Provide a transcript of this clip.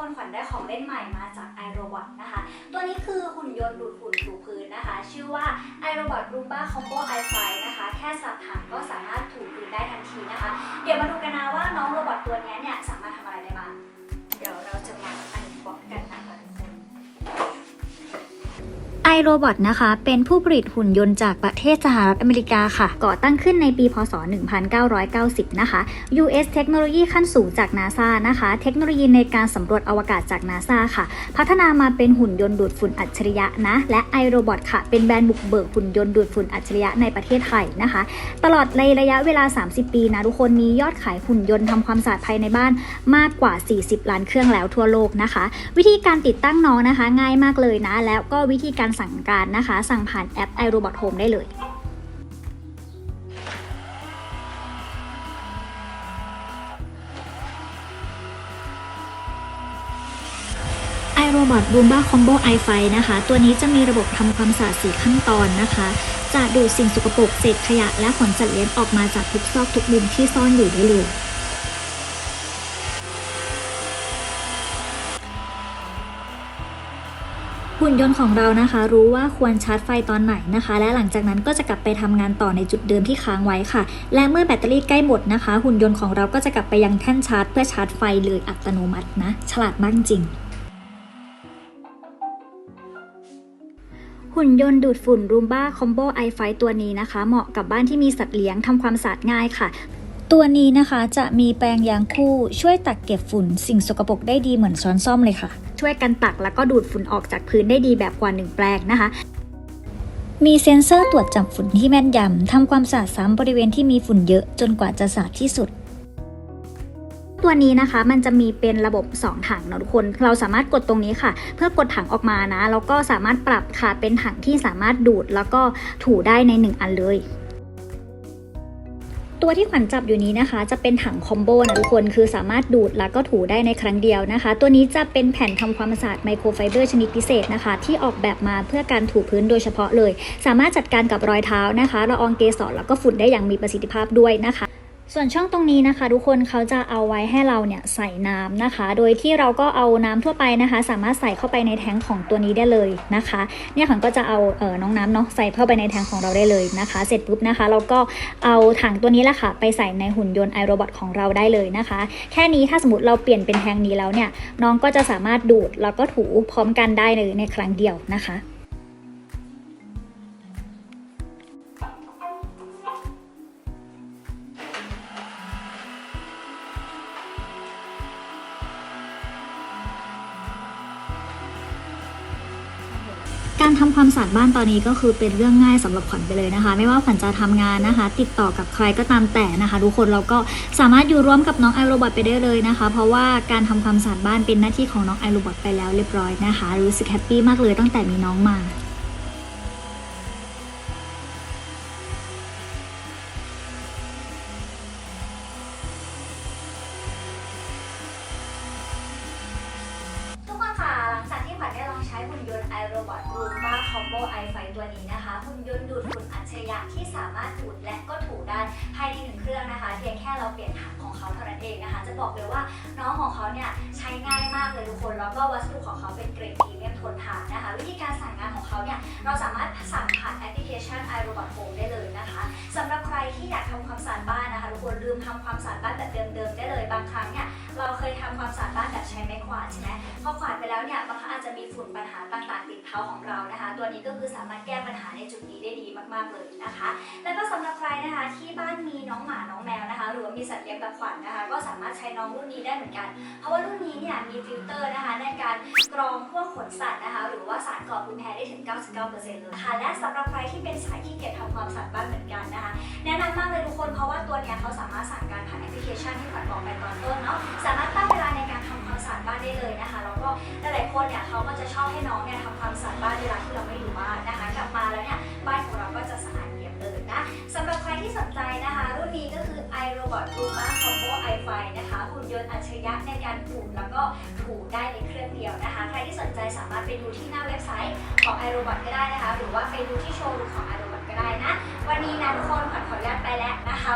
คนขวัญได้ของเล่นใหม่มาจาก iRobot นะคะ ตัวนี้คือหุ่นยนต์ดูดฝุ่นถูพื้นนะคะ ชื่อว่า iRobot Roomba Combo i5 นะคะ แค่สับหางก็สามารถถูพื้นได้ทันทีนะคะ เดี๋ยวมาดูกันนะว่าน้อง iRobot นะคะ เป็นผู้ผลิตหุ่นยนต์จากประเทศสหรัฐอเมริกาค่ะ ก่อตั้งขึ้นในปี พศ 1990 นะคะ US เทคโนโลยีขั้นสูงจาก NASA นะคะ เทคโนโลยีในการสำรวจอวกาศจาก NASA ค่ะ พัฒนามาเป็นหุ่นยนต์ดูดฝุ่นอัจฉริยะนะ และ iRobot ค่ะ เป็นแบรนด์บุกเบิกหุ่นยนต์ดูดฝุ่นอัจฉริยะในประเทศไทยนะคะ ตลอดในระยะเวลา 30 ปีนะทุกคนมียอดขายหุ่นยนต์ทำความสะอาดภายในบ้านมากกว่า 40 ล้านเครื่องแล้วทั่วโลกนะคะ วิธีการติดตั้งน้องนะคะ ง่ายมากเลยนะ แล้วก็วิธีการสั่งการนะคะ สั่งผ่านแอป iRobot Home ได้เลย iRobot Roomba Combo i5 นะคะ ตัวนี้จะมีระบบทำความสะอาด4ขั้นตอนนะคะ จะดูดสิ่งสกปรกเศษขยะและขนสัตว์เลี้ยงออกมาจากทุกซอกทุกมุมที่ซ่อนอยู่ได้เลย หุ่นยนต์ของเรานะคะ รู้ว่าควรชาร์จไฟตอนไหนนะคะ และหลังจากนั้นก็จะกลับไปทำงานต่อในจุดเดิมที่ค้างไว้ค่ะ และเมื่อแบตเตอรี่ใกล้หมดนะคะ หุ่นยนต์ของเราก็จะกลับไปยังแท่นชาร์จ เพื่อชาร์จไฟเลยอัตโนมัตินะ ฉลาดมากจริงหุ่นยนต์ดูดฝุ่น Roomba Combo i5 ตัวนี้นะคะ เหมาะกับบ้านที่มีสัตว์เลี้ยงทำความสะอาดง่ายค่ะ ตัวนี้นะคะจะมีแปรงยางคู่ช่วยตักเก็บฝุ่นสิ่งสกปรกได้ดีเหมือนช้อนซ่อมเลยค่ะ ช่วยกันตักแล้วก็ดูดฝุ่นออกจากพื้นได้ดีแบบกว่าหนึ่งแปรงนะคะ มีเซ็นเซอร์ตรวจจับฝุ่นที่แม่นยำทำความสะอาดซ้ำบริเวณที่มีฝุ่นเยอะจนกว่าจะสะอาดที่สุดตัวนี้นะคะมันจะมีเป็นระบบ 2 ถังเนาะทุกคน เราสามารถกดตรงนี้ค่ะ เพื่อกดถังออกมานะแล้วก็สามารถปรับค่ะเป็นถังที่สามารถดูดแล้วก็ถูได้ใน 1 อันเลย ตัวที่ขวัญจับอยู่นี้นะคะ จะเป็นถังคอมโบนะทุกคนคือสามารถดูดแล้วก็ถูได้ในครั้งเดียวนะคะ ตัวนี้จะเป็นแผ่นทำความสะอาดไมโครไฟเบอร์ชนิดพิเศษนะคะ ที่ออกแบบมาเพื่อการถูพื้นโดยเฉพาะเลย สามารถจัดการกับรอยเท้านะคะละอองเกสรแล้วก็ฝุ่นได้อย่างมีประสิทธิภาพด้วยนะคะ ส่วนช่องตรงนี้นะคะ ทุกคนเขาจะเอาไว้ให้เราเนี่ยใส่น้ำนะคะ โดยที่เราก็เอาน้ำทั่วไปนะคะ สามารถใส่เข้าไปในแทงของตัวนี้ได้เลยนะคะ เนี่ยขวัญก็จะเอาเออน้องน้ำเนาะใส่เข้าไปในแทงของเราได้เลยนะคะ เสร็จปุ๊บนะคะ เราก็เอาถังตัวนี้แหละค่ะ ไปใส่ในหุ่นยนต์ไอโรบอทของเราได้เลยนะคะ แค่นี้ถ้าสมมติเราเปลี่ยนเป็นแทงนี้แล้วเนี่ยน้องก็จะสามารถดูดแล้วก็ถูพร้อมกันได้เลยในครั้งเดียวนะคะ การทำความสะอาดบ้านตอนนี้ก็คือเป็นเรื่องง่ายสำหรับขวัญไปเลยนะคะ ไม่ว่าขวัญจะทำงานนะคะ ติดต่อกับใครก็ตามแต่นะคะ ทุกคนเราก็สามารถอยู่ร่วมกับน้องไอโรบอทไปได้เลยนะคะ เพราะว่าการทำความสะอาดบ้านเป็นหน้าที่ของน้องไอโรบอทไปแล้วเรียบร้อยนะคะ รู้สึกแฮปปี้มากเลยตั้งแต่มีน้องมา Jumbo i5 ตัวนี้นะคะหุ่นยนต์ดูดฝุ่นอัจฉริยะที่สามารถดูดและก็ถูได้ภายในหนึ่งเครื่องนะคะเพียงแค่เราเปลี่ยนถังของเขาเท่านั้นเองนะคะ จะบอกเลยว่าน้องของเขาเนี่ยใช้ง่ายมากเลยทุกคนแล้วก็วัสดุของเขาเป็นเกรด ทนทานนะคะ วิธีการสั่งงานของเขาเนี่ยเราสามารถสั่งผ่านแอปพลิเคชัน iRobot Home ได้เลยนะคะสำหรับใครที่อยากทำความสะอาดบ้านนะคะทุกคนลืมทำความสะอาดบ้านแบบเดิมๆได้เลยบางครั้งเนี่ยเราเคยทำความสะอาดบ้านแบบใช้ไม้กวาดใช่ไหมพอขวาดไปแล้วเนี่ยบางครั้งอาจจะมีฝุ่นปัญหาต่างๆติดเท้าของเรานะคะ ตัวนี้ก็คือสามารถแก้ปัญหาในจุดนี้ได้ดีมากๆเลยนะคะ แล้วก็สำหรับใครนะคะที่บ้านมีน้องหมาน้องแมวนะคะ หรือว่ามีสัตว์เลี้ยงแบบขวัญนะคะ ก็สามารถใช้น้องรุ่นนี้ได้เหมือนกัน เพราะว่ารุ่นนี้เนี่ยมีฟิลเตอร์นะคะ การกรองพวกขนสัตว์นะคะ หรือว่าสารก่อภูมิแพ้ได้ถึง 99%เลยค่ะ และสำหรับใครที่เป็นสายขี้เกียจทำความสะอาดบ้านเหมือนกันนะคะ แนะนำมากเลยทุกคน เพราะว่าตัวเนี้ยเขาสามารถสั่งการผ่านแอปพลิเคชันที่ขวัญบอกไปตอนต้นเนาะ สามารถตั้งเวลาในการทำความสะอาดบ้านได้เลยนะคะ แล้วก็หลายๆคนเนี่ยเขาก็จะชอบให้น้องเนี่ยทำความสะอาดบ้านเวลาที่เราไม่อยู่บ้านนะคะ กลับมาแล้วเนี่ยบ้านของเราก็จะสะอาดเอี่ยมเลยนะสำหรับใครที่สนใจนะคะ รุ่นนี้ก็คือ iRobot Roomba Combo i5 นะคะหุ่นยนต์อัจฉริยะในการถูแล้วก็ูได้ในเครื่องเดียวนะคะ ใครที่สนใจสามารถไปดูที่หน้าเว็บไซต์ของ iRobot ก็ได้นะคะ หรือว่าไปดูที่โชว์รูมของ iRobot ก็ได้นะ วันนี้นะทุกคนขอขออนุญาตไปแล้วนะคะ